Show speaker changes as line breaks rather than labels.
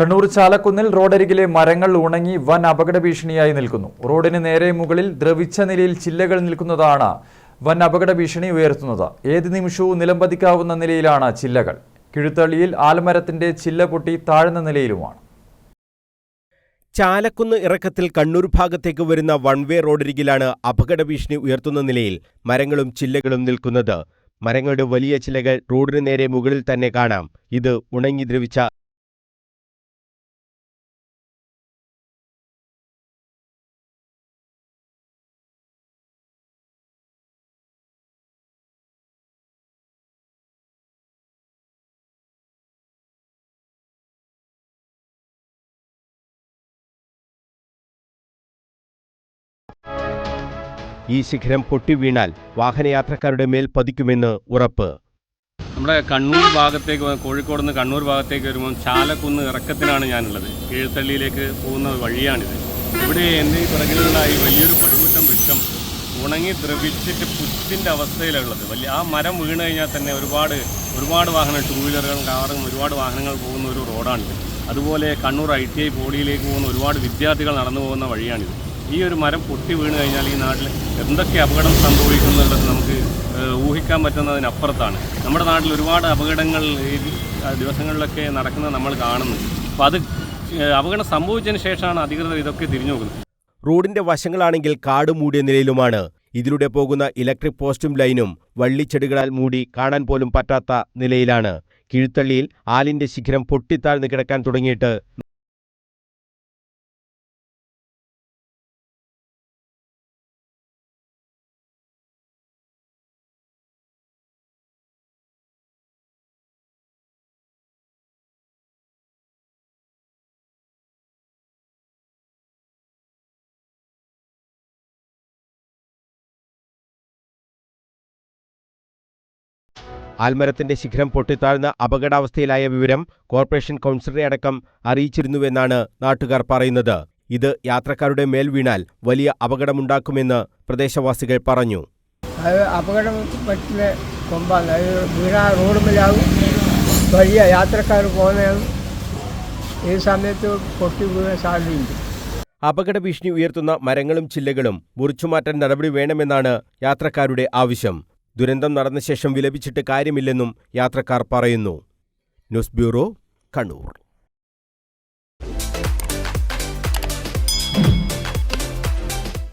കണ്ണൂർ ചാലക്കുന്നിൽ റോഡരികിലെ മരങ്ങൾ ഉണങ്ങി വൻ അപകട ഭീഷണിയായി നിൽക്കുന്നു. റോഡിന് നേരെ മുകളിൽ ദ്രവിച്ച നിലയിൽ ചില്ലകൾ നിൽക്കുന്നതാണ് വൻ അപകട ഭീഷണി ഉയർത്തുന്നത്. ഏത് നിമിഷവും നിലംപതിക്കാവുന്ന നിലയിലാണ് ചില്ലകൾ. കിഴുത്തള്ളിയിൽ ആൽമരത്തിന്റെ ചില്ല പൊട്ടി താഴ്ന്ന നിലയിലുമാണ്.
ചാലക്കുന്ന് ഇറക്കത്തിൽ കണ്ണൂർ ഭാഗത്തേക്ക് വരുന്ന വൺ വേ റോഡരികിലാണ് അപകട ഭീഷണി ഉയർത്തുന്ന നിലയിൽ മരങ്ങളും ചില്ലകളും നിൽക്കുന്നത്. മരങ്ങളുടെ വലിയ ചിലകൾ റോഡിന് നേരെ മുകളിൽ തന്നെ കാണാം. ഇത് ഉണങ്ങി ദ്രവിച്ച ഈ ശിഖരം പൊട്ടിവീണാൽ വാഹനയാത്രക്കാരുടെ മേൽ പതിക്കുമെന്ന് ഉറപ്പ്.
നമ്മുടെ കണ്ണൂർ ഭാഗത്തേക്ക് കോഴിക്കോട് നിന്ന് കണ്ണൂർ ഭാഗത്തേക്ക് വരുമ്പോൾ ചാലക്കുന്ന് ഇറക്കത്തിനാണ് ഞാനുള്ളത്. കീഴ്ത്തള്ളിയിലേക്ക് പോകുന്ന വഴിയാണിത്. ഇവിടെ എന്റെ ഈ പിറകിലുണ്ടായി വലിയൊരു പടുകൂറ്റം വൃക്ഷം ഉണങ്ങി ദ്രവിച്ചിട്ട് പുറ്റിന്റെ അവസ്ഥയിലുള്ളത്. വലിയ ആ മരം വീണ് കഴിഞ്ഞാൽ തന്നെ ഒരുപാട് ഒരുപാട് വാഹനം ടൂ വീലറുകളും കാറും ഒരുപാട് വാഹനങ്ങൾ പോകുന്ന ഒരു റോഡാണിത്. അതുപോലെ കണ്ണൂർ ഐ ടി ഐ പോളിയിലേക്ക് പോകുന്ന ഒരുപാട് വിദ്യാർത്ഥികൾ നടന്നു പോകുന്ന വഴിയാണിത്. ഈ ഒരു മരം പൊട്ടി വീണ് കഴിഞ്ഞാൽ ഈ നാട്ടിൽ എന്തൊക്കെ അപകടം സംഭവിക്കുന്നുള്ളത് നമുക്ക് ഊഹിക്കാൻ പറ്റുന്നതിനപ്പുറത്താണ്. നമ്മുടെ നാട്ടിൽ ഒരുപാട് അപകടങ്ങൾ ഈ ദിവസങ്ങളിലൊക്കെ നടക്കുന്നത് നമ്മൾ കാണുന്നുണ്ട്. അപ്പോൾ അത് അപകടം സംഭവിച്ചതിന് ശേഷമാണ് അധികൃതർ ഇതൊക്കെ തിരിഞ്ഞു നോക്കുന്നത്.
റോഡിന്റെ വശങ്ങളാണെങ്കിൽ കാട് മൂടിയ നിലയിലുമാണ്. ഇതിലൂടെ പോകുന്ന ഇലക്ട്രിക് പോസ്റ്റും ലൈനും വള്ളിച്ചെടികളാൽ മൂടി കാണാൻ പോലും പറ്റാത്ത നിലയിലാണ്. കീഴ്ത്തള്ളിയിൽ ആലിന്റെ ശിഖരം പൊട്ടിത്താഴ്ന്നു കിടക്കാൻ തുടങ്ങിയിട്ട് ആൽമരത്തിന്റെ ശിഖരം പൊട്ടിത്താഴ്ന്ന അപകടാവസ്ഥയിലായ വിവരം കോർപ്പറേഷൻ കൗൺസിലറെ അടക്കം അറിയിച്ചിരുന്നുവെന്നാണ് നാട്ടുകാർ പറയുന്നത്. ഇത് യാത്രക്കാരുടെ മേൽ വീണാൽ വലിയ അപകടമുണ്ടാക്കുമെന്ന് പ്രദേശവാസികൾ പറഞ്ഞു.
അത് അപകടം പറ്റുന്ന കൊമ്പാണ് അത് വീണാ റോഡുമില്ലാവും വലിയ യാത്രക്കാർ പോകുന്നതാണ്. ഈ സമയത്ത് പൊട്ടി വീഴാൻ സാധ്യതയുണ്ട്.
അപകട ഭീഷണി ഉയർത്തുന്ന മരങ്ങളും ചില്ലകളും മുറിച്ചുമാറ്റാൻ നടപടി വേണമെന്നാണ് യാത്രക്കാരുടെ ആവശ്യം. ദുരന്തം നടന്ന ശേഷം വിലപിച്ചിട്ട് കാര്യമില്ലെന്നും യാത്രക്കാർ പറയുന്നു. News bureau Kannur.